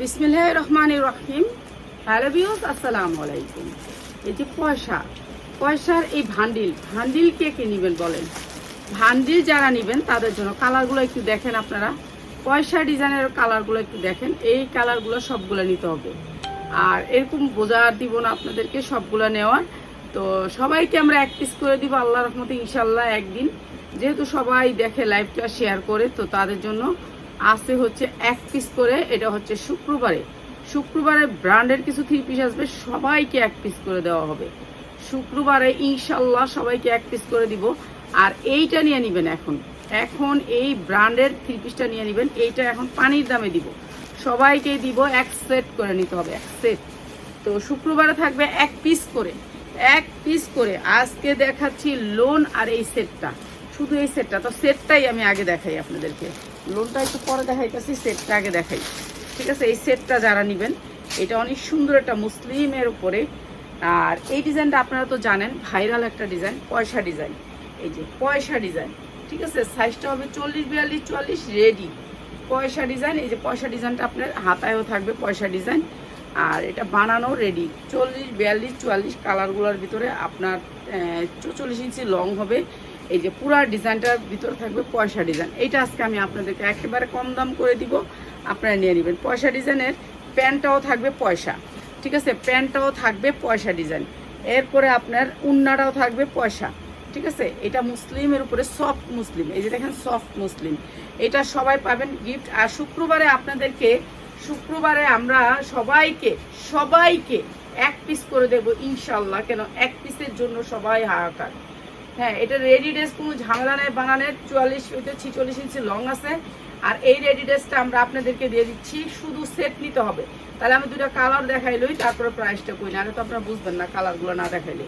বিসমিল্লাহ রহমান রহিম। হ্যালো বিয়স আসসালামু আলাইকুম। এই যে পয়সা, পয়সার এই ভান্ডিল ভান্ডিল কে কে নেবেন বলেন? ভান্ডিল যারা নেবেন, তাদের জন্য কালারগুলো একটু দেখেন আপনারা। পয়সা ডিজাইনের কালারগুলো একটু দেখেন। এই কালারগুলো সবগুলো নিতে হবে। আর এরকম বোঝার দিব না আপনাদেরকে, সবগুলো নেওয়ার। তো সবাইকে আমরা এক পিস করে দিব আল্লাহ রহমতে ইনশাল্লাহ একদিন। যেহেতু সবাই দেখে লাইভটা শেয়ার করে, তো তাদের জন্য আছে হচ্ছে এক পিস করে, এটা হচ্ছে শুক্রবারে। শুক্রবারে ব্র্যান্ডের কিছু থ্রি পিস আসবে, সবাইকে এক পিস করে দেওয়া হবে। শুক্রবারে ইনশাল্লাহ সবাইকে এক পিস করে দিব। আর এইটা নিয়ে নিবেন এখন। এখন এই ব্র্যান্ডের থ্রি পিসটা নিয়ে নিবেন। এইটা এখন পানির দামে দিব। সবাইকে দিব এক সেট করে নিতে হবে, এক সেট তো শুক্রবারে থাকবে এক পিস করে। এক পিস করে। আজকে দেখাচ্ছি লোন আর এই সেটটা শুধু এই সেটটা তো সেটটাই আমি আগে দেখাই আপনাদেরকে। লোনটা একটু পরে দেখাইতেছি, সেটটা আগে দেখাই। ঠিক আছে, এই সেটটা যারা নেবেন, এটা অনেক সুন্দর একটা মুসলিমের উপরে। আর এই ডিজাইনটা আপনারা তো জানেন, ভাইরাল একটা ডিজাইন, পয়সা ডিজাইন। এই যে পয়সা ডিজাইন, ঠিক আছে, সাইজটা হবে চল্লিশ, বিয়াল্লিশ, চুয়াল্লিশ, রেডি। পয়সা ডিজাইন, এই যে পয়সা ডিজাইনটা আপনার হাতায়ও থাকবে পয়সা ডিজাইন। আর এটা বানানো রেডি, চল্লিশ, বিয়াল্লিশ, চুয়াল্লিশ কালারগুলোর ভিতরে আপনার চল্লিশ ইঞ্চি লং হবে। এই যে পুরা ডিজাইনটার ভিতরে থাকবে পয়সা ডিজাইন। এইটা আজকে আমি আপনাদেরকে একেবারে কম দাম করে দিব, আপনারা নিয়ে নেবেন। পয়সা ডিজাইনের প্যান্টটাও থাকবে পয়সা, ঠিক আছে? প্যান্টটাও থাকবে পয়সা ডিজাইন। এরপরে আপনার উন্নাটাও থাকবে পয়সা, ঠিক আছে? এটা মুসলিমের উপরে সফট মুসলিম, এই যে দেখেন সফট মুসলিম। এটা সবাই পাবেন গিফট আর শুক্রবারে আপনাদেরকে, শুক্রবারে আমরা সবাইকে সবাইকে এক পিস করে দেব ইনশাল্লাহ কেন? এক পিসের জন্য সবাই হাহাকার। হ্যাঁ এটা রেডি ড্রেস কোনো ঝামেলা নেই বানানের চুয়াল্লিশ হইতে ছিচল্লিশ ইঞ্চি লং আছে। আর এই রেডি ড্রেসটা আমরা আপনাদেরকে দিয়ে দিচ্ছি, শুধু সেট নিতে হবে। তাহলে আমি দুটা কালার দেখাইলই তারপরে প্রাইসটা কই না তো আপনারা বুঝবেন না কালারগুলো না দেখাইলে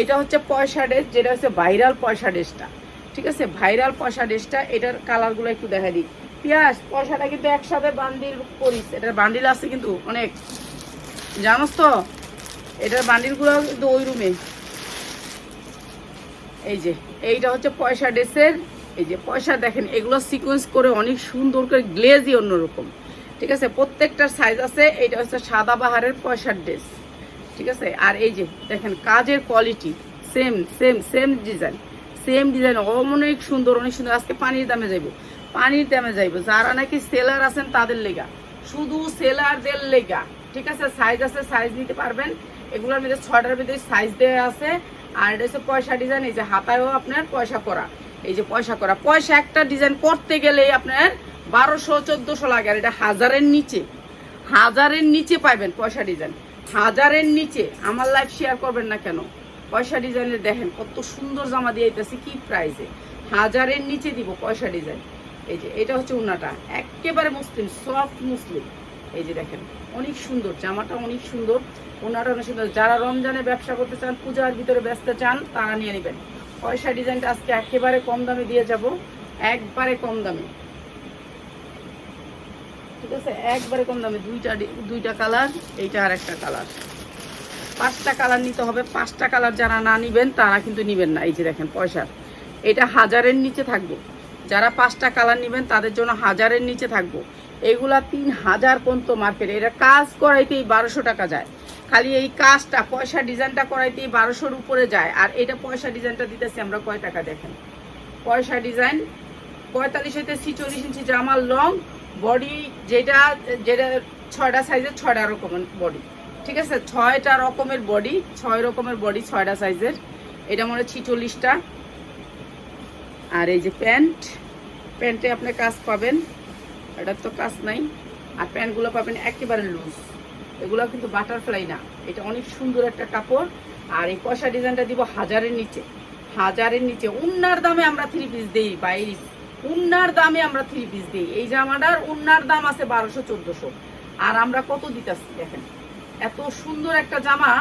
এটা হচ্ছে পয়সা ড্রেস যেটা হচ্ছে ভাইরাল পয়সা ড্রেসটা ঠিক আছে? ভাইরাল পয়সা ড্রেসটা এটার কালারগুলো একটু দেখা দিই। পিয়াস পয়সাটা কিন্তু একসাথে বান্ডিল করিস। এটার বান্ডিল আছে কিন্তু অনেক। জানোস তো? এটার বান্ডিলগুলো কিন্তু ওই রুমে এই যে, এইটা হচ্ছে পয়সা ড্রেসের, এই যে পয়সা দেখেন, এগুলো সিকোয়েন্স করে অনেক সুন্দর করে গ্লেজই অন্যরকম। ঠিক আছে? প্রত্যেকটার সাইজ আছে, এইটা হচ্ছে সাদা বাহারের পয়সার ড্রেস ঠিক আছে? আর এই যে, দেখেন, কাজের quality same same same design same design অনেক সুন্দর অনেক সুন্দর। আজকে পানির দামে যাইব। পানির দামে যাইব। যারা নাকি সেলার আছেন, তাদের লেগা। শুধু সেলারদের লেগা। ঠিক আছে? সাইজ আছে সাইজ নিতে পারবেন। এগুলোর মধ্যে ছটার ভিতরে সাইজ দেওয়া আছে। আর এটা হচ্ছে পয়সা ডিজাইন এই যে হাতায়ও আপনার পয়সা করা। এই যে পয়সা করা। পয়সা একটা ডিজাইন করতে গেলেই আপনার বারোশো, চোদ্দোশো লাগে। আর এটা হাজারের নিচে। হাজারের নিচে পাইবেন পয়সা ডিজাইন হাজারের নিচে। আমার লাইফ শেয়ার করবেন না কেন? পয়সা ডিজাইনের দেখেন কত সুন্দর জামা দিয়ে দিতেছি কি প্রাইসে হাজারের নিচে দিব পয়সা ডিজাইন এই যে, এটা হচ্ছে উন্নাটা একেবারে মুসলিম সফট মুসলিম। এই যে দেখেন, অনেক সুন্দর। জামাটা অনেক সুন্দর। ওনারা সুন্দর যারা রমজানে ব্যবসা করতে চান, পূজার ভিতরে ব্যস্ত চান, তারা নিয়ে নেবেন। পয়সা ডিজাইনটা আজকে একেবারে কম দামে দিয়ে যাব। একবারে কম দামে। ঠিক আছে? একবারে কম দামে। দুইটা দুইটা কালার, এইটা আর একটা কালার। পাঁচটা কালার নিতে হবে। পাঁচটা কালার যারা না নিবেন, তারা কিন্তু নিবেন না। এই যে দেখেন পয়সার। এটা হাজারের নিচে থাকব। যারা পাঁচটা কালার নেবেন, তাদের জন্য হাজারের নিচে থাকব। এগুলা তিন হাজার পর্যন্ত মার্কেটে। এটা কাজ করাইতেই বারোশো টাকা যায়। খালি এই কাজটা, পয়সা ডিজাইনটা করাইতেই বারোশোর উপরে যায়। আর এটা পয়সা ডিজাইনটা দিতেছি আমরা কয় টাকা দেখেন? পয়সা ডিজাইন, পঁয়তাল্লিশ হইতে ছিচল্লিশ ইঞ্চি জামার লং, বডি যেটা যেটা ছয়টা সাইজের ছয়টা রকমের বডি। ঠিক আছে? ছয়টা রকমের বডি, ছয় রকমের বডি ছয়টা সাইজের। এটা মনে হয় ছিচল্লিশটা। আর এই যে প্যান্ট, প্যান্টে আপনি কাজ পাবেন। এটার তো কাজ নাই। আর প্যান্টগুলো পাবেন একেবারে লুজ এগুলো কিন্তু বাটারফ্লাই না। এটা অনেক সুন্দর একটা কাপড়। আর এই পয়সা ডিজাইনটা দিব হাজারের নিচে। হাজারের নিচে। উন্নার দামে আমরা থ্রি পিস দিই বাইশ উন্নার দামে আমরা থ্রি পিস দিই। এই জামাটার উন্নার দাম আছে বারোশো, চোদ্দশো। আর আমরা কত দিতেছি, দেখেন। এত সুন্দর একটা জামা।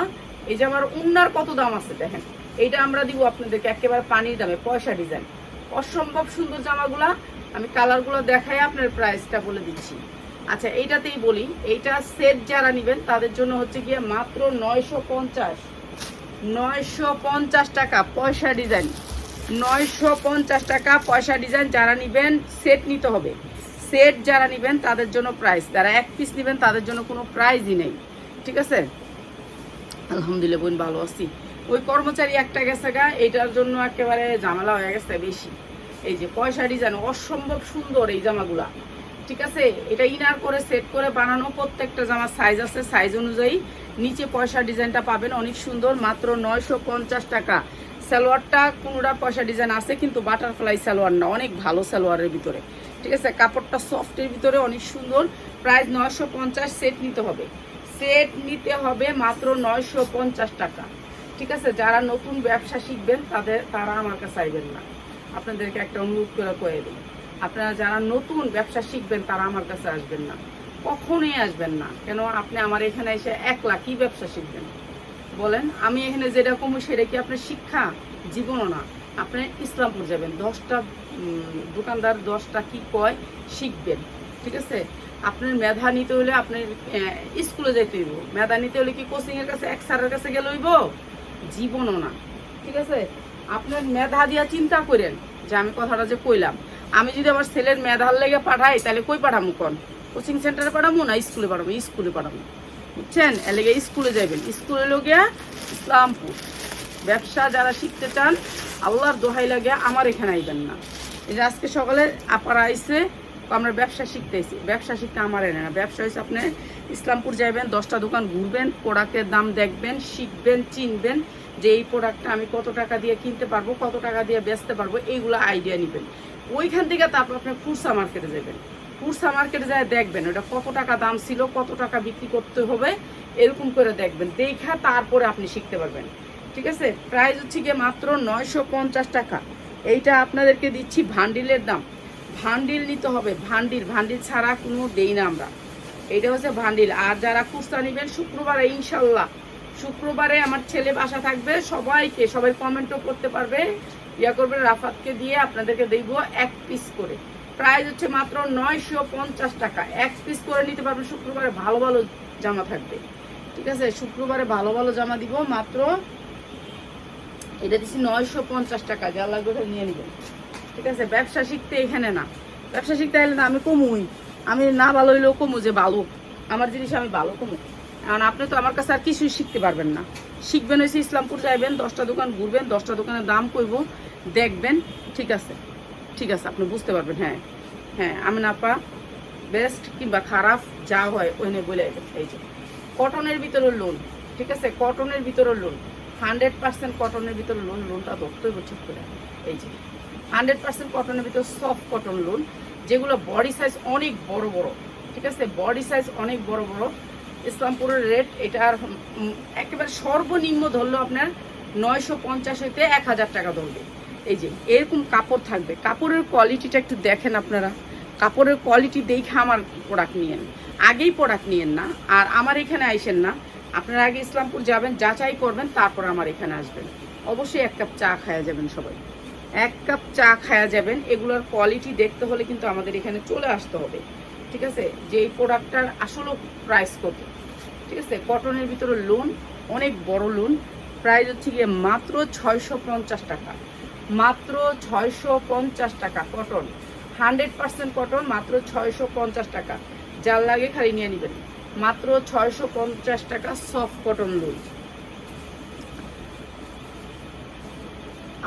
এই জামার উন্নার কত দাম আছে, দেখেন। এইটা আমরা দিব আপনাদেরকে একেবারে পানির দামে, পয়সা ডিজাইন অসম্ভব সুন্দর জামাগুলা। আমি কালারগুলো দেখাই, আপনার প্রাইসটা বলে দিচ্ছি। আচ্ছা এইটাতেই বলি। এইটা সেট যারা নেবেন, তাদের জন্য হচ্ছে গিয়ে মাত্র নয়শো পঞ্চাশ। নয়শো পঞ্চাশ টাকা পয়সা ডিজাইন নয়শো পঞ্চাশ টাকা পয়সা ডিজাইন যারা নেবেন সেট নিতে হবে। সেট যারা নেবেন, তাদের জন্য প্রাইস যারা এক পিস নেবেন, তাদের জন্য কোনো প্রাইজই নেই। ঠিক আছে? আলহামদুলিল্লাহ, বোন, ভালো আছি। ওই কর্মচারী একটা গেছে গা এটার জন্য একেবারে ঝামেলা হয়ে গেছে বেশি। এই যে পয়সা ডিজাইন অসম্ভব সুন্দর এই জামাগুলা। ঠিক আছে? এটা ইনার করে সেট করে বানানো প্রত্যেকটা জামার সাইজ আছে সাইজ অনুযায়ী নিচে পয়সা ডিজাইনটা পাবেন। অনেক সুন্দর, মাত্র নয়শো পঞ্চাশ টাকা। সালোয়ারটা কোনোটা পয়সা ডিজাইন আছে, কিন্তু বাটারফ্লাই সালোয়ার না। অনেক ভালো সালোয়ারের ভিতরে। ঠিক আছে? কাপড়টা সফটের ভিতরে অনেক সুন্দর। প্রাইস নয়শো পঞ্চাশ সেট নিতে হবে। সেট নিতে হবে মাত্র নয়শো পঞ্চাশ টাকা। ঠিক আছে? যারা নতুন ব্যবসা শিখবেন, তাদের, তারা আমার কাছে আইবেন না। আপনাদেরকে একটা অনুরোধ করে কয়ে দিই। আপনারা যারা নতুন ব্যবসা শিখবেন, তারা আমার কাছে আসবেন না। কখনোই আসবেন না। কেন? আপনি আমার এখানে এসে একলা কি ব্যবসা শিখবেন? বলেন, আমি এখানে যেটা কমু সেটা কি আপনার শিক্ষা? জীবনও না। আপনি ইসলামপুর যাবেন। দশটা দোকানদার দশটা কি কয়? শিখবেন। ঠিক আছে? আপনার মেধা নিতে হলে আপনার স্কুলে যেতে হইব। মেধা নিতে হলে কি কোচিংয়ের কাছে, এক স্যারের কাছে গেলে হইব? জীবনও না। ঠিক আছে? আপনার মেধা দিয়া চিন্তা করেন। যে আমি কথাটা যে কইলাম আমি যদি আমার ছেলের মেধার লেগে পাঠাই, তাহলে কই পাঠামু কোন? কোচিং সেন্টারে পাঠামু না স্কুলে পাঠাবো স্কুলে পাঠাবো বুঝছেন? এর লেগে স্কুলে যাবেন স্কুলে লোগিয়া ইসলামপুর। ব্যবসা যারা শিখতে চান, আল্লাহর দোহাই লাগে আমার এখানে আইবেন না। এই যে আজকে সকালে আপারা আইসে আমরা ব্যবসা শিখতেছি ব্যবসা শিখতে আমার এনে না। ব্যবসা হয়েছে আপনি ইসলামপুর যাবেন দশটা দোকান ঘুরবেন, প্রোডাক্টের দাম দেখবেন, শিখবেন, চিনবেন যে এই প্রোডাক্টটা আমি কত টাকা দিয়ে কিনতে পারব, কত টাকা দিয়ে বেচতে পারব, এইগুলো আইডিয়া নেবেন। ওইখান থেকে তারপর আপনি ফুরসা মার্কেটে যাবেন। ফুরসা মার্কেটে যায় দেখবেন ওটা কত টাকা দাম ছিল, কত টাকা বিক্রি করতে হবে, এরকম করে দেখবেন। দেখা তারপরে আপনি শিখতে পারবেন। ঠিক আছে? প্রাইস হচ্ছে গিয়ে মাত্র নয়শো পঞ্চাশ টাকা। এইটা আপনাদেরকে দিচ্ছি ভান্ডিলের দাম। ভান্ডিল নিতে হবে। ভান্ডিল ভান্ডিল ছাড়া কোনো দেই না আমরা। এইটা হচ্ছে ভান্ডিল। আর যারা কুস্তা নেবেন, শুক্রবারে ইনশাল্লাহ। শুক্রবারে আমার ছেলে বাসা থাকবে, সবাইকে, সবাই কমেন্টও করতে পারবে। ইয়া করবে রাফাতকে দিয়ে আপনাদেরকে দেব এক পিস করে। প্রাইস হচ্ছে মাত্র নয়শো পঞ্চাশ টাকা। এক পিস করে নিতে পারবেন, শুক্রবারে ভালো ভালো জামা থাকবে। ঠিক আছে? শুক্রবারে ভালো ভালো জামা দিব, মাত্র এটা দিচ্ছি নয়শো পঞ্চাশ টাকা। যা লাগবে ওটা নিয়ে নেবেন। ঠিক আছে? ব্যবসা শিখতে এখানে না। ব্যবসা শিখতে এলে না আমি কমুই। আমি না ভালো হইলেও কমু যে ভালো। আমার জিনিস আমি ভালো কমু। কারণ আপনি তো আমার কাছে আর কিছুই শিখতে পারবেন না। শিখবেন হয়েছে ইসলামপুর যাইবেন, দশটা দোকান ঘুরবেন, দশটা দোকানের দাম কইব, দেখবেন, ঠিক আছে। ঠিক আছে, আপনি বুঝতে পারবেন হ্যাঁ। হ্যাঁ আমি না পা বেস্ট কিংবা খারাপ, যা হয় ওই ওইনে বলে এই যে, কটনের ভিতরে লোন ঠিক আছে? কটনের ভিতরে লোন হান্ড্রেড পার্সেন্ট কটনের ভিতরে লোন লোনটা ধরতেই ঠিক করে। এই যে হান্ড্রেড পার্সেন্ট কটনের ভিতরে সফট কটন লোন যেগুলো বডি সাইজ অনেক বড় বড়, ঠিক আছে? বডি সাইজ অনেক বড় বড় ইসলামপুরের রেট এটার একেবারে সর্বনিম্ন ধরলো আপনার নয়শো পঞ্চাশ হইতে এক হাজার টাকা ধরবে। এই যে, এরকম কাপড় থাকবে। কাপড়ের কোয়ালিটিটা একটু দেখেন আপনারা। কাপড়ের কোয়ালিটি দেখে আমার প্রোডাক্ট নিয়েন। আগেই প্রোডাক্ট নিয়েন না। আর আমার এখানে আইসেন না। আপনারা আগে ইসলামপুর যাবেন, যাচাই করবেন, তারপর আমার এখানে আসবেন। অবশ্যই এক কাপ চা খায়া যাবেন সবাই। এক কাপ চা খায়া যাবেন। এগুলোর কোয়ালিটি দেখতে হলে কিন্তু আমাদের এখানে চলে আসতে হবে। ঠিক আছে? যে এই প্রোডাক্টটার আসলে প্রাইস কত? ঠিক আছে? কটনের ভিতরে লোন অনেক বড় লোন প্রাইস হচ্ছে গিয়ে মাত্র ছয়শো পঞ্চাশ টাকা। মাত্র ছয়শো পঞ্চাশ টাকা কটন হান্ড্রেড পার্সেন্ট কটন মাত্র ছয়শো পঞ্চাশ টাকা। যার লাগে খালি নিয়ে নেবেন। মাত্র ছয়শো পঞ্চাশ টাকা সফট কটন লোন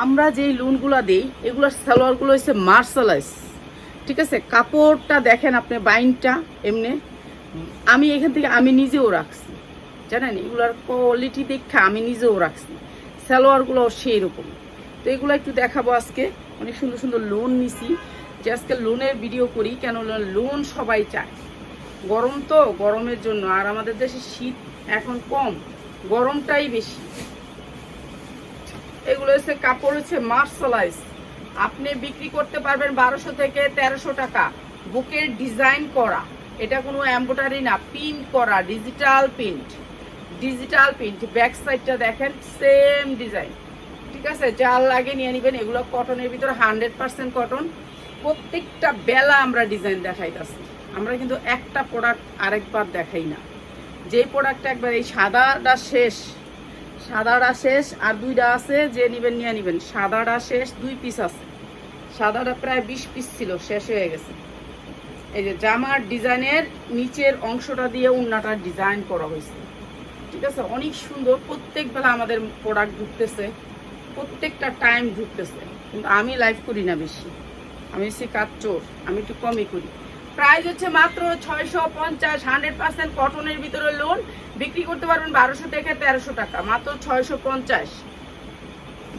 আমরা যেই লোনগুলো দিই, এগুলোর সালোয়ারগুলো হচ্ছে মার্শালাইজ ঠিক আছে? কাপড়টা দেখেন আপনি, বাইনটা এমনি। আমি এখান থেকে, আমি নিজেও রাখছি। জানেন, এগুলোর কোয়ালিটি দেখে আমি নিজেও রাখছি। সালোয়ারগুলো সেই রকম তো এগুলো একটু দেখাবো আজকে। অনেক সুন্দর সুন্দর লোন নিছি। যে আজকে লোনের ভিডিও করি কেন লোন সবাই চায়। গরম তো, গরমের জন্য। আর আমাদের দেশে শীত এখন কম। গরমটাই বেশি। এগুলো হচ্ছে, কাপড় হচ্ছে মার্শালাইজ আপনি বিক্রি করতে পারবেন বারোশো থেকে তেরোশো টাকা। বুকের ডিজাইন করা। এটা কোনো এম্বোটারি না, প্রিন্ট করা, digital print. Digital print, back সাইডটা দেখেন, সেম ডিজাইন। ঠিক আছে? যার লাগে নিয়ে নেবেন। এগুলো কটনের ভিতরে হান্ড্রেড পার্সেন্ট কটন। প্রত্যেকটা বেলা আমরা ডিজাইন দেখাইতেছি। আমরা কিন্তু একটা প্রোডাক্ট আরেকবার দেখাই না। যে প্রোডাক্টটা একবার এই সাদাটা শেষ। সাদাটা শেষ আর দুইটা আছে, যে নিবেন নিয়ে নিবেন। সাদাটা শেষ, দুই পিস আছে। সাদাটা প্রায় বিশ পিস ছিল, শেষ হয়ে গেছে। এই যে জামার ডিজাইনের নিচের অংশটা দিয়ে উন্নাটার ডিজাইন করা হয়েছে। ঠিক আছে? অনেক সুন্দর, প্রত্যেক বেলা আমাদের প্রোডাক্ট ঢুকতেছে, প্রত্যেকটা টাইম ঢুকতেছে। কিন্তু আমি লাইভ করি না বেশি। আমি সে কাজ চোর, আমি একটু কমই করি। প্রাইস হচ্ছে মাত্র ছয়শো পঞ্চাশ হান্ড্রেড পার্সেন্ট কটনের ভিতরে লোন বিক্রি করতে পারবেন বারোশো থেকে তেরোশো টাকা, মাত্র ছয়শো পঞ্চাশ।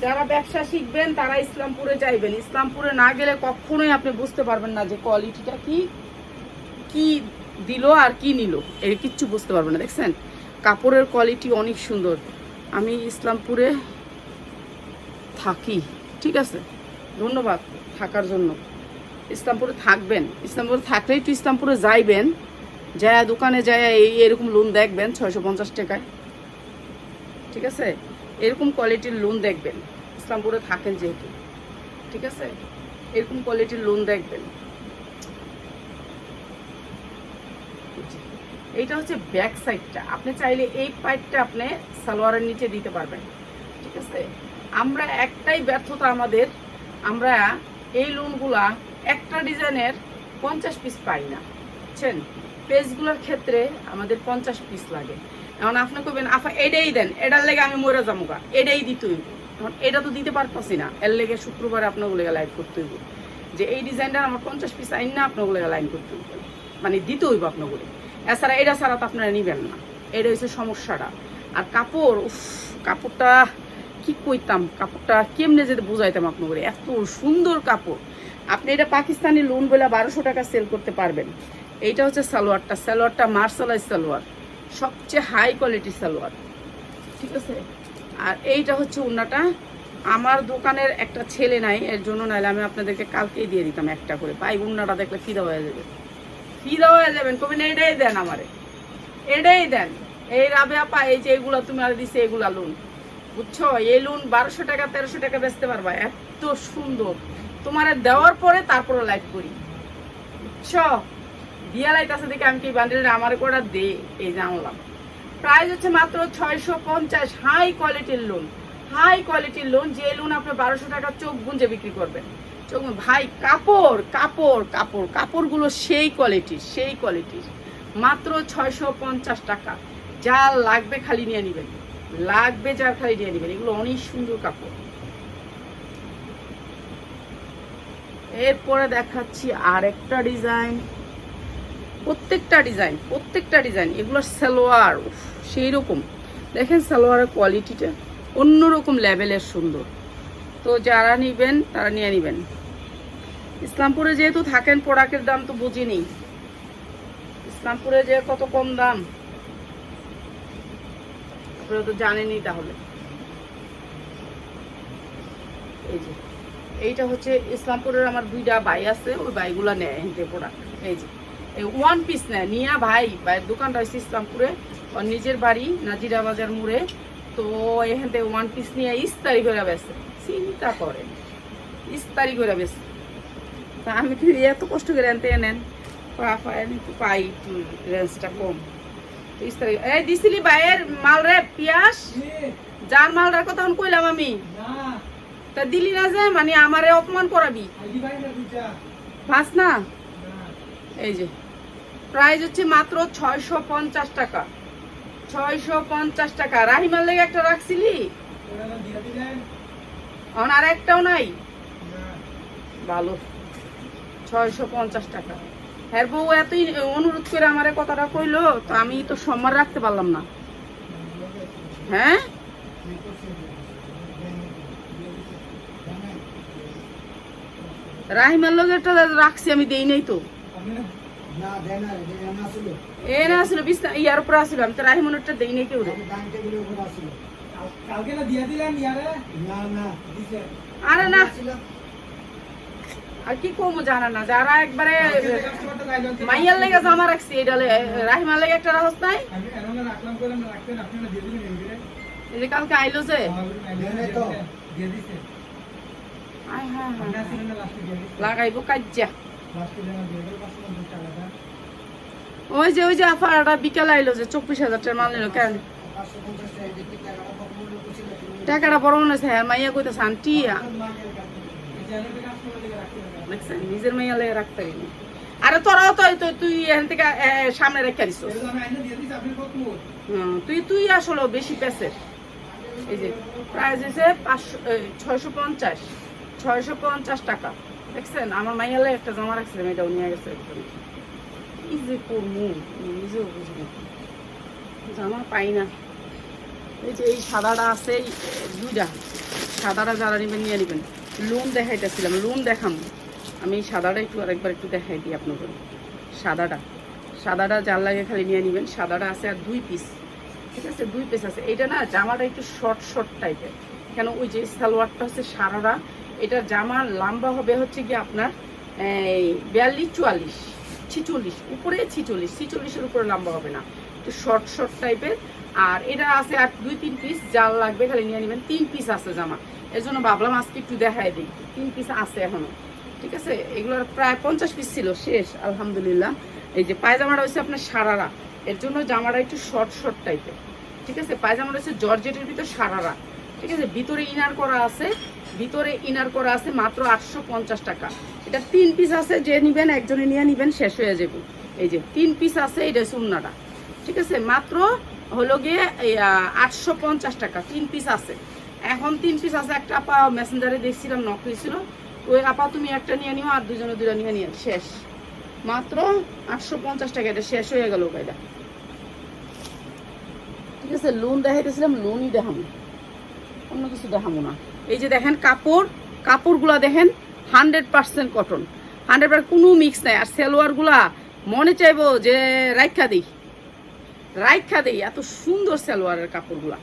যারা ব্যবসা শিখবেন, তারা ইসলামপুরে যাইবেন। ইসলামপুরে না গেলে কখনোই আপনি বুঝতে পারবেন না যে কোয়ালিটিটা কি কি দিল আর কি নিল। এর কিচ্ছু বুঝতে পারবেন না, দেখছেন? কাপড়ের কোয়ালিটি অনেক সুন্দর। আমি ইসলামপুরে থাকি, ঠিক আছে? ধন্যবাদ থাকার জন্য। ইসলামপুরে থাকবেন। ইসলামপুরে থাকলেই একটু ইসলামপুরে যাইবেন। যায় দোকানে যায় এই এরকম লোন দেখবেন, ছয়শো পঞ্চাশ টাকায়। ঠিক আছে? এরকম কোয়ালিটির লোন দেখবেন। ইসলামপুরে থাকেন যেহেতু। ঠিক আছে? এরকম কোয়ালিটির লোন দেখবেন। এইটা হচ্ছে ব্যাক সাইডটা আপনি চাইলে এই পাইপটা আপনি সালোয়ারের নিচে দিতে পারবেন। ঠিক আছে? আমরা একটাই ব্যর্থতা আমাদের। আমরা এই লোনগুলা একটা ডিজাইনের পঞ্চাশ পিস পাই না। বুঝছেন? পেজগুলোর ক্ষেত্রে আমাদের পঞ্চাশ পিস লাগে। এখন আপনি কবেন আফা এটাই দেন এটার লেগে আমি মরে যাব গা এটাই দিতেই এখন এটা তো দিতে পারতাছি না। এর লেগে শুক্রবারে আপনার লেগে লাইন করতে হইব। যে এই ডিজাইনটা আমার পঞ্চাশ পিস আইন না, আপনার লেগে লাইন করতে হইব। মানে দিতে হইব আপনার বলে এছাড়া এটা ছাড়া তো আপনারা নিবেন না। এটা হচ্ছে সমস্যাটা। আর কাপড়, উফ, কাপড়টা কি কইতাম? কাপড়টা কেমনে যেতে বোঝাইতাম আপনার এত সুন্দর কাপড়। আপনি এটা পাকিস্তানি লোন বলে বারোশো টাকা সেল করতে পারবেন। এইটা হচ্ছে সালোয়ারটা। সালোয়ারটা মার্শালাইজ সালোয়ার। সবচেয়ে হাই কোয়ালিটির সালোয়ার। ঠিক আছে? আর এইটা হচ্ছে উন্নাটা। আমার দোকানের একটা ছেলে নাই, এর জন্য নাইলে আমি আপনাদেরকে কালকেই দিয়ে দিতাম একটা করে। পাই উন্নাটা দেখলে ফিদা হয়ে যাবে। ফিদা হয়ে যাবেন কবি না এটাই দেন আমারে। এটাই দেন। এই রাবে আপা, এই যে এগুলা তুমি আর দিছে, এগুলা লোন বুঝছ? এই লোন বারোশো টাকা, তেরোশো টাকা বেচতে পারবা। এত সুন্দর। তোমার দেওয়ার পরে তারপরে লাইভ করি। বুঝছ? দিয়া লাইতাছে দেখে আমি কি বান্ডেলটা আমার করে দে, এই জানলাম প্রাইস হচ্ছে মাত্র ছয়শো পঞ্চাশ হাই কোয়ালিটির লোন হাই কোয়ালিটির লোন যে লোন আপনি বারোশো টাকা চোখ গুঞ্জে বিক্রি করবেন চোখ ভাই, কাপড় কাপড় কাপড়, কাপড়গুলো সেই কোয়ালিটির সেই কোয়ালিটির মাত্র ছয়শো পঞ্চাশ টাকা। যা লাগবে খালি নিয়ে নেবেন। লাগবে যার খালি নিয়ে নেবেন, এগুলো অনেক সুন্দর কাপড়। এরপরে দেখাচ্ছি আরেকটা ডিজাইন প্রত্যেকটা ডিজাইন প্রত্যেকটা ডিজাইন এগুলো সালোয়ার সেই রকম দেখেন সালোয়ারের কোয়ালিটিটা, অন্যরকম লেভেলের সুন্দর। তো যারা নিবেন, তারা নিয়ে নেবেন। ইসলামপুরে যেহেতু থাকেন প্রোডাক্টের দাম তো বুঝিনি। ইসলামপুরে যে কত কম দাম আপনারা তো জানেনই তাহলে। এই যে, এইটা হচ্ছে ইসলামপুরের আমার দুইটা বাই আছে, ওই ভাইগুলা নেয় প্রোডাক্ট এই যে ওয়ান পিস নেয়। নিয়া ভাই ভাইয়ের দোকানটা হচ্ছে ইসলামপুরে ওর নিজের বাড়ি নাজিরা বাজার মোড়ে। তো এখান থেকে ওয়ান পিস নিয়ে ইস্তারি করে বেছে। চিন্তা করেন ইস্তারি করে বেছে। তা আমি কি এত কষ্ট করে আনতে এনেন পাই রেঞ্জটা কম। ইস্তারি এই দিছিলি ভাইয়ের মাল রে পিয়াস? যার মালটার কথা এখন কইলাম আমি। তা দিলি না যে মানে আমারে অপমান করাবি। ভাস না। এই যে। প্রাইস হচ্ছে মাত্র ছয়শো পঞ্চাশ টাকা। ছয়শো পঞ্চাশ টাকা। রাহিমার লেগে একটা রাখছিলি? এখন আর একটাও নাই? ভালো। ছয়শো পঞ্চাশ টাকা। হ্যাঁ বউ এতই অনুরোধ করে আমার কথাটা কইলো, তো আমি তো সম্মান রাখতে পারলাম না। হ্যাঁ? রাহিমার লগে একটা রাখছি, আমি দেই নাই তো। এ না আসলে বিছনা ইয়ার উপরে আসলে আমি তো রাহিমনটা দেই নাই কেউ। কালকে না দিয়া দিলেন ইয়ারে। না না দিছে। আরে না। আর কি কমো জানা না যারা একবারে মাইয়ার লেগে জামা রাখছি এটা রাহিমার লেগে একটা রাখস নাই। যে কালকে আইলো যে। দিয়ে দিছে। ওই যে ওই যে আফারটা বিকাল আইলো যে চব্বিশ হাজার টাকা মাল নিল, কেন? টাকাটা বড় মনে হচ্ছে হ্যাঁ মাইয়া কইতেছে, আন্টি দেখছেন, নিজের মাইয়া লেগে রাখতে পারিনি আরে তোরাও তো তুই এখান থেকে সামনে রেখে দিস তুই তুই আসলে বেশি পেসের এই যে প্রাইস হয়েছে পাঁচশো ছয়শো পঞ্চাশ ছয়শো পঞ্চাশ টাকা। দেখছেন, আমার মাইয়ালে একটা জমা রাখছিলাম এটাও নিয়ে গেছে। একদম কি যে করব নিজেও বুঝি না জামা পাই না। এই যে এই সাদাটা আছে, এই দুইটা। সাদাটা যারা নেবেন, নিয়ে নেবেন। লোন দেখাইতেছিলাম লোন দেখাম। আমি এই সাদাটা একটু আরেকবার একটু দেখাই দিই আপনাদের। সাদাটা। সাদাটা যার লাগে খালি নিয়ে নেবেন। সাদাটা আছে আর দুই পিস ঠিক আছে? দুই পিস আছে। এটা না, জামাটা একটু শর্ট শর্ট টাইপের কেন ওই যে সালোয়ারটা হচ্ছে সারারা এটা জামা লম্বা হবে হচ্ছে কি আপনার, এই বিয়াল্লিশ, চুয়াল্লিশ। ছিচল্লিশ, উপরে ছিচল্লিশ, ছিচল্লিশের উপরে লম্বা হবে না। একটু শর্ট শর্ট টাইপের আর এটা আছে আর দুই, তিন পিস জাল লাগবে খালি নিয়ে নেবেন। তিন পিস আছে জামা। এর জন্য ভাবলাম আজকে একটু দেখাই দিই। তিন পিস আছে এখনও। ঠিক আছে? এগুলোর প্রায় পঞ্চাশ পিস ছিল, শেষ, আলহামদুলিল্লাহ। এই যে পায়জামাটা হচ্ছে আপনার সারারা। এর জন্য জামাটা একটু শর্ট শর্ট টাইপের ঠিক আছে? পায়জামাটা হচ্ছে জর্জেটের ভিতর সারারা। ঠিক আছে? ভিতরে ইনার করা আছে। ভিতরে ইনার করা আছে মাত্র আটশো পঞ্চাশ টাকা। এটা তিন পিস আছে, যে নিবেন, একজনে নিয়ে নিবেন, শেষ হয়ে যাবে। এই যে তিন পিস আছে, এটা উন্নাটা ঠিক আছে? মাত্র হলো গিয়ে আটশো পঞ্চাশ টাকা, তিন পিস আছে। এখন তিন পিস আছে, একটা আপা মেসেঞ্জারে দেখছিলাম নক হয়েছিল। ওই আপা, তুমি একটা নিয়ে নিও, আর দুজনে দুটা নিয়ে নিও শেষ। মাত্র আটশো পঞ্চাশ টাকা, এটা শেষ হয়ে গেল এটা ঠিক আছে? লোন দেখাইতেছিলাম, লোনই দেখামো অন্য কিছু দেখামো না। এই যে দেখেন কাপড়, কাপড়গুলা দেখেন hundred percent cotton. Hundred percent কোনো মিক্স নাই। আর সেলোয়ারগুলা মনে চাইব যে রাইখা দিই। রাইখা দিই, এত সুন্দর সেলোয়ারের কাপড়গুলা।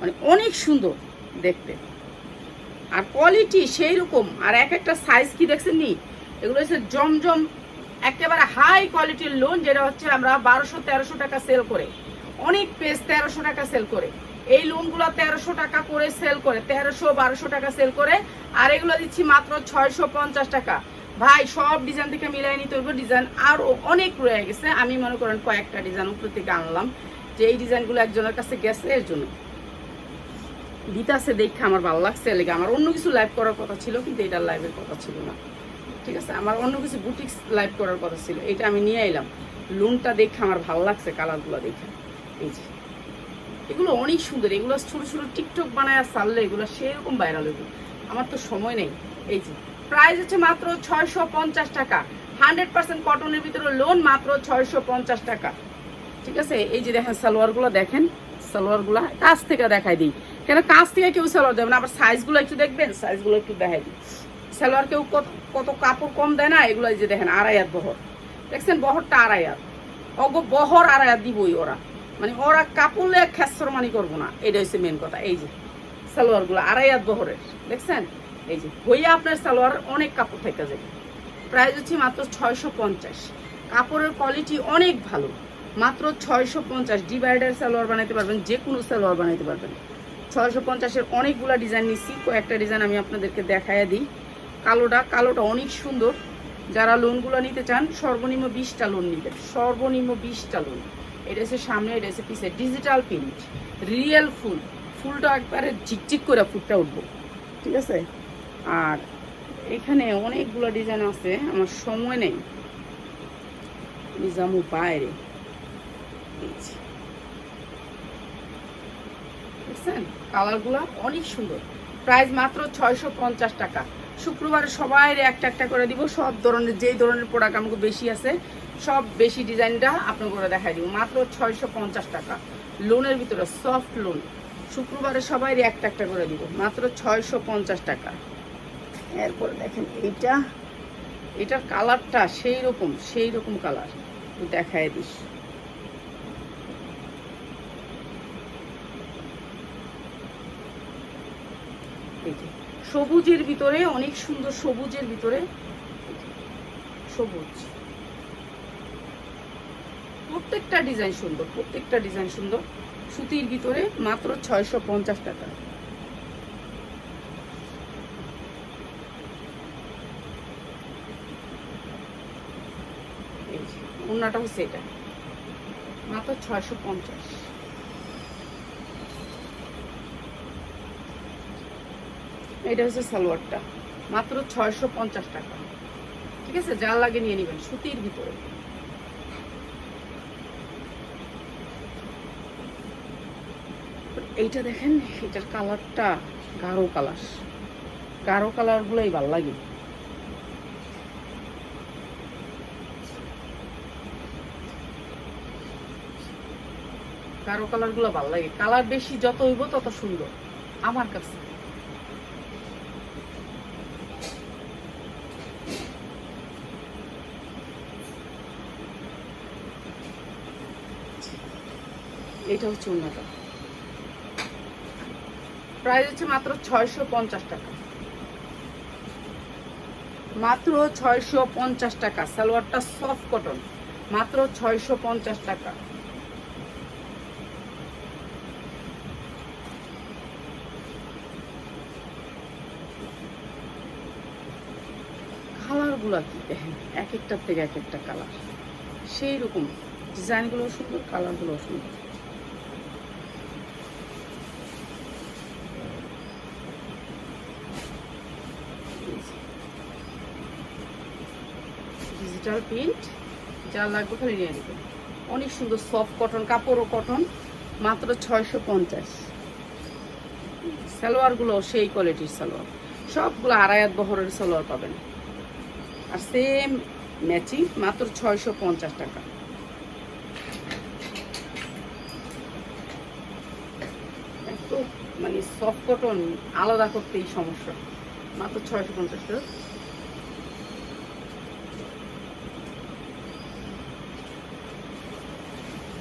মানে অনেক সুন্দর দেখতে। আর কোয়ালিটি সেই রকম আর এক একটা সাইজ কি দেখছেন নি? এগুলো হচ্ছে জমজম, একেবারে হাই কোয়ালিটির লোন যেটা হচ্ছে আমরা বারোশো তেরোশো টাকা সেল করে। অনেক পেজ তেরোশো টাকা সেল করে। এই লোনগুলো তেরোশো টাকা করে সেল করে, তেরোশো, বারোশো টাকা সেল করে, আর এগুলো দিচ্ছি মাত্র ছয়শো পঞ্চাশ টাকা। ভাই, সব ডিজাইন থেকে মিলাই নিতে হবে ডিজাইন আরও অনেক রয়ে গেছে। আমি মনে করেন কয়েকটা ডিজাইন উপর থেকে আনলাম, যে এই ডিজাইনগুলো একজনের কাছে গেছে, এর জন্য। দিতাছে দেখে আমার ভালো লাগছে লেগে আমার অন্য কিছু লাইভ করার কথা ছিল, কিন্তু এটা লাইভের কথা ছিল না। ঠিক আছে, আমার অন্য কিছু বুটিক্স লাইভ করার কথা ছিল, এটা আমি নিয়ে এলাম। লোনটা দেখে আমার ভালো লাগছে কালারগুলো দেখে। এই যে। এগুলো অনেক সুন্দর, এগুলো ছোট ছোট টিকটক বানায় সারলে এগুলো সেরকম ভাইরাল হইব আমার তো সময় নেই। এই যে প্রাইস হচ্ছে মাত্র ছয়শো পঞ্চাশ টাকা। হান্ড্রেড পার্সেন্ট কটনের ভিতরে লোন মাত্র ছয়শো পঞ্চাশ টাকা। ঠিক আছে? এই যে দেখেন সালোয়ারগুলো দেখেন, সালোয়ারগুলো কাছ থেকে দেখাই দিই। কেন কাছ থেকে কেউ সালোয়ার দেবে না? আবার সাইজগুলো একটু দেখবেন? সাইজগুলো একটু দেখাই দিই। সালোয়ার কেউ কত কত কাপড় কম দেয় না? এগুলো এই যে দেখেন, আড়াই হাত বহর। দেখছেন? বহরটা আড়াই হাত। অগ বহর আড়াই হাত দিবই ওরা। মানে ওরা কাপড়ে খেসর মানি করব না। এটা হচ্ছে মেন কথা। এই যে সালোয়ারগুলো আড়াই হাত বহরের, দেখছেন? এই যে হইয়া আপনার সালোয়ার অনেক কাপড় থেকে যাবে প্রাইস হচ্ছে মাত্র ছয়শো পঞ্চাশ। কাপড়ের কোয়ালিটি অনেক ভালো। মাত্র ছয়শো পঞ্চাশ ডিভাইডার সালোয়ার বানাইতে পারবেন যে কোনো সালোয়ার বানাইতে পারবেন। ছয়শো পঞ্চাশের অনেকগুলো ডিজাইন নিচ্ছি কয়েকটা ডিজাইন আমি আপনাদেরকে দেখাইয়া দিই। কালোটা কালোটা অনেক সুন্দর। যারা লোনগুলো নিতে চান, সর্বনিম্ন বিশটা লোন নিবেন। সর্বনিম্ন বিশটা লোন এটা সামনে এটা হচ্ছে ডিজিটাল প্রিন্ট রিয়েল ফুল ফুলটা একবারে ঝিকঝিক করে ফুলটা উঠবো। ঠিক আছে? আর এখানে অনেকগুলো ডিজাইন আছে, আমার সময় নেই। যাব বাইরে। দেখছেন? কালারগুলো অনেক সুন্দর। প্রাইস মাত্র ছয়শো পঞ্চাশ টাকা। শুক্রবার সবাই একটা একটা করে দিব, সব ধরনের, যেই ধরনের প্রোডাক্ট আমাকে বেশি আছে সব বেশি ডিজাইনটা আপনাকে করে দেখাই দিব। মাত্র ছয়শো পঞ্চাশ টাকা। লোনের ভিতরে সফট লোন শুক্রবারে সবাই একটা একটা করে দিব। মাত্র ছয়শো পঞ্চাশ টাকা। এরপরে দেখেন এইটা। এটার কালারটা সেই রকম সেই রকম কালার দেখায় দিস সবুজের ভিতরে, অনেক সুন্দর সবুজের ভিতরে। সবুজ। প্রত্যেকটা ডিজাইন সুন্দর, প্রত্যেকটা ডিজাইন সুন্দর। সুতির ভিতরে মাত্র ছয়শো পঞ্চাশ টাকা। ওড়নাটা হচ্ছে এটা। মাত্র ছয়শো পঞ্চাশ। এটা হচ্ছে সালোয়ারটা। মাত্র ছয়শো পঞ্চাশ টাকা। ঠিক আছে? যা লাগে নিয়ে নেবেন সুতির ভিতরে। এইটা দেখেন, এটার কালারটা গাঢ় কালার। গাঢ় কালারগুলোই ভালো লাগে। গাঢ় কালারগুলো ভালো লাগে। কালার বেশি যত হইব তত সুন্দর, আমার কাছে। এটা হচ্ছে উন্নত প্রাইস হচ্ছে মাত্র ছয়শো পঞ্চাশ টাকা। মাত্র ছয়শো পঞ্চাশ টাকা। সালোয়ারটা সফট কটন মাত্র ছয়শো পঞ্চাশ টাকা। কালারগুলো কি? এক একটার থেকে এক একটা কালার। সেই রকম ডিজাইনগুলো সুন্দর কালারগুলো সুন্দর। ডিজিটাল প্রিন্ট, যা লাগবে খালি নিয়ে নেবেন অনেক সুন্দর সফট কটন কাপড়ও কটন মাত্র ছয়শো পঞ্চাশ। সালোয়ারগুলো সেই কোয়ালিটির সালোয়ার। সবগুলো আড়াইয়াত বহরের সালোয়ার পাবেন। আর সেম ম্যাচিং মাত্র ছয়শো পঞ্চাশ টাকা। মানে সফট কটন আলাদা করতেই সমস্যা। মাত্র ছয়শো পঞ্চাশ টাকা।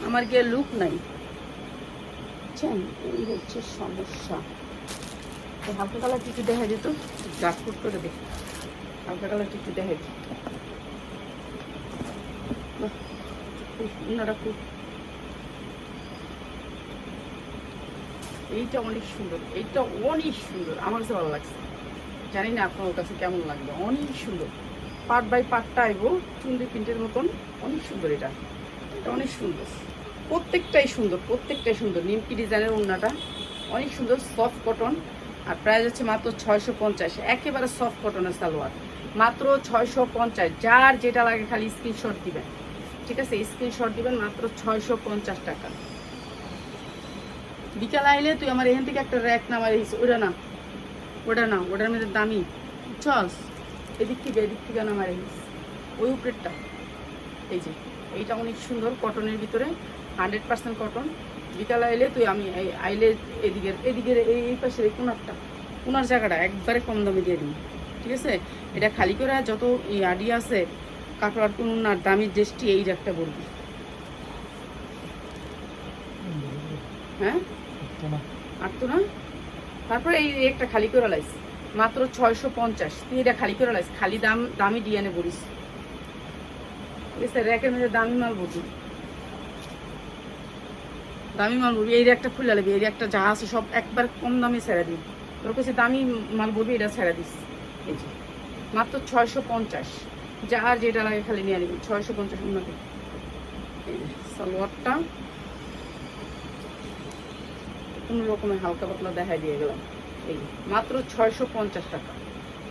আমার গিয়ে লুক নাই। বুঝছেন? এই হচ্ছে সমস্যা। হালকা কালার কিছু দেখা যেত জাটফুট করে দেখি হালকা কালার কিছু দেখা যেত ওনারা খুব এইটা অনেক সুন্দর। এইটা অনেক সুন্দর। আমার কাছে ভালো লাগছে। জানি না আপনার কাছে কেমন লাগবে। অনেক সুন্দর। পার্ট বাই পার্টটা আইব। চুন্দি প্রিন্টের মতন। অনেক সুন্দর এটা। এটা অনেক সুন্দর। প্রত্যেকটাই সুন্দর প্রত্যেকটাই সুন্দর। নিমকি ডিজাইনের ওড়নাটা, অনেক সুন্দর সফট কটন আর প্রাইস হচ্ছে মাত্র ছয়শো পঞ্চাশ। একেবারে সফট কটনের সালোয়ার। মাত্র ছয়শো পঞ্চাশ। যার যেটা লাগে খালি স্ক্রিনশট দিবেন। ঠিক আছে? স্ক্রিনশট দিবেন মাত্র ছয়শো পঞ্চাশ টাকা। বিকাল আইলে তুই আমার এখান থেকে একটা র্যাক দিস ওটা না ওটা না ওটার মধ্যে দামি। চস এদিক থেকে এদিক থেকে দিস ওই উপরেরটা। এই যে, এইটা অনেক সুন্দর কটনের ভিতরে। হান্ড্রেড পার্সেন্ট কটন বিকালে আইলে তুই আমি আইলে এদিকের এদিকের এই এই পাশের এই কোনারটা, কোনার জায়গাটা একবারে কম দামে দিয়ে দিই ঠিক আছে? এটা খালি করে যত আডি আছে কাপড় কোন না, দামি ড্রেসটি এই একটা বলবি। হ্যাঁ? আর তো না তারপরে এই একটা খালি করে লাইস, মাত্র ছয়শো পঞ্চাশ। তুই এটা খালি করে লাইস, খালি দাম, দামি ডিএনএ বলিস ঠিক আছে? র্যাকের মধ্যে দামি মাল বুঝি দামি মাল বলবি, এই একটা খুলে লাগবে, এই একটা যা আছে সব একবার কম দামে ছেড়ে দিই তোর কাছে দামি মাল বলবি, এটা ছেড়ে দিস। এই যে, মাত্র ছয়শো পঞ্চাশ। যার যেটা লাগে খালি নিয়ে নিবি, ছয়শো পঞ্চাশ উন্নতি যে, সালোয়ারটা। কোনো রকমের হালকা পাতলা দেখাই দিয়ে গেলাম। এই মাত্র ছয়শো পঞ্চাশ টাকা।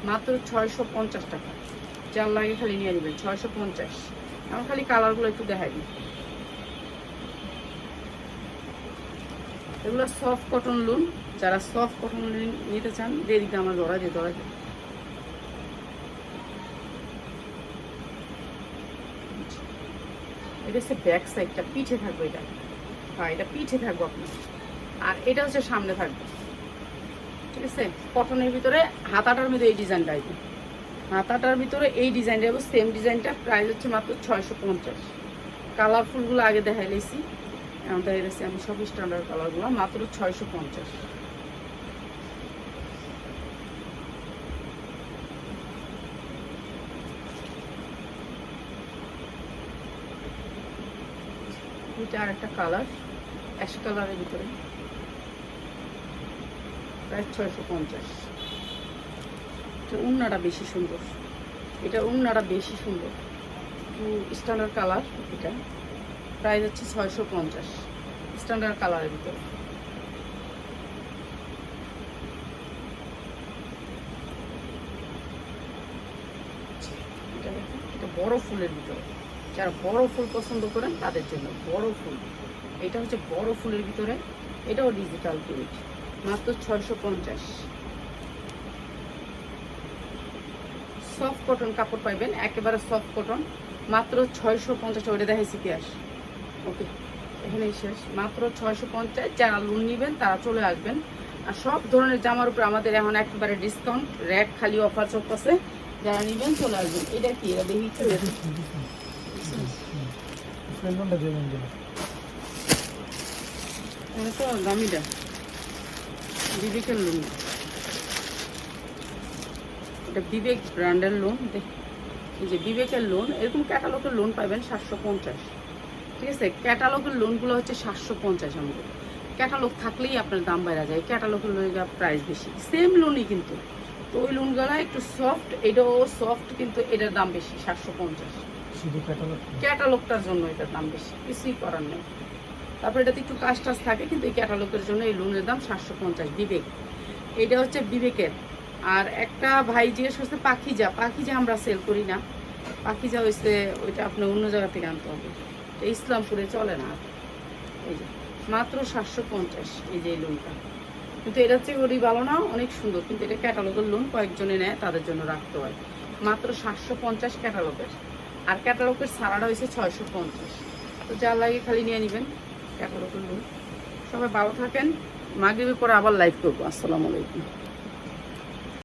মাত্র ছয়শো পঞ্চাশ টাকা। যার লাগে খালি নিয়ে নেবেন ছয়শো পঞ্চাশ। আমার খালি কালারগুলো একটু দেখাই দিই। এগুলো সফট কটন লুন যারা সফট কটন লুন নিতে চান, দিয়ে দিতে আমার ধরা দিয়ে দিয়ে এটা হচ্ছে ব্যাক সাইডটা পিঠে থাকবে এটা। হ্যাঁ এটা পিঠে থাকব আপনার। আর এটা হচ্ছে সামনে থাকবে। ঠিক আছে? কটনের ভিতরে হাতাটার মধ্যে এই ডিজাইনটা আসবে হাতাটার ভিতরে এই ডিজাইনটা এবং সেম ডিজাইনটা প্রাইস হচ্ছে মাত্র ছয়শো পঞ্চাশ। কালারফুলগুলো আগে দেখাই লেছি এখন আমি সব স্ট্যান্ডার্ড কালারগুলো মাত্র ছয়শো পঞ্চাশ। এটা আর একটা কালার অ্যাশ কালারের ভিতরে। প্রায় ছয়শো পঞ্চাশ। এটা উন্নাটা বেশি সুন্দর। এটা উন্নাটা বেশি সুন্দর। স্ট্যান্ডার্ড কালার এটা। প্রাইস হচ্ছে ছয়শো পঞ্চাশ। স্ট্যান্ডার্ড কালারের ভিতরে। এটা বড় ফুলের ভিতরে। যারা বড় ফুল পছন্দ করেন, তাদের জন্য বড় ফুল। এটা হচ্ছে বড় ফুলের ভিতরে, এটাও ডিজিটাল প্রিন্ট মাত্র ছয়শো পঞ্চাশ। সফট কটন কাপড় পাইবেন, একেবারে সফট কটন মাত্র ছয়শো পঞ্চাশ, ওটা দেখাইছি কি আস ওকে, এখানেই শেষ। মাত্র ছয়শো পঞ্চাশ, যারা লোন নেবেন তারা চলে আসবেন। আর সব ধরনের জামার উপরে আমাদের এখন একেবারে ডিসকাউন্ট র্যাক খালি অফার চলতেছে। যারা নেবেন চলে আসবেন। এটা কি? এটা দেখি তো দামিটা। বিবেকের লোন এটা বিবেক ব্র্যান্ডের লোন এই যে বিবেকের লোন এরকম ক্যাটালগের লোন পাবেন সাতশো পঞ্চাশ। ঠিক আছে? ক্যাটালগের লোনগুলো হচ্ছে সাতশো পঞ্চাশ আমাদের ক্যাটালগ থাকলেই আপনার দাম বাইরা যায় ক্যাটালগের লোনের প্রাইস বেশি। সেম লোনই কিন্তু। তো ওই লোনগুলো একটু সফট এটাও সফট কিন্তু এটার দাম বেশি সাতশো পঞ্চাশ। ক্যাটালগটার জন্য এটার দাম বেশি কিছুই করার নেই। তারপরে এটাতে একটু কাজ টাজ থাকে কিন্তু এই ক্যাটালগের জন্য এই লোনের দাম সাতশো পঞ্চাশ বিবেক। এটা হচ্ছে বিবেকের। আর একটা ভাই জিজ্ঞেস করছে পাখিজা? পাখিজা আমরা সেল করি না। পাখিজা হয়েছে ওইটা আপনি অন্য জায়গা থেকে আনতে হবে। ইসলামপুরে চলে না। এই যে, মাত্র সাতশো পঞ্চাশ এই যে লোনটা কিন্তু এটা ওরই ভালো না, অনেক সুন্দর। কিন্তু এটা ক্যাটালগের লোন কয়েকজনে নেয়, তাদের জন্য রাখতে হয়। মাত্র সাতশো পঞ্চাশ ক্যাটালগের আর ক্যাটালগের সারাটা হয়েছে ছয়শো পঞ্চাশ। তো যা লাগে খালি নিয়ে নেবেন ক্যাটালগের লোন সবাই ভালো থাকেন। মাগরিবের পরে আবার লাইভ করব। আসসালামু আলাইকুম।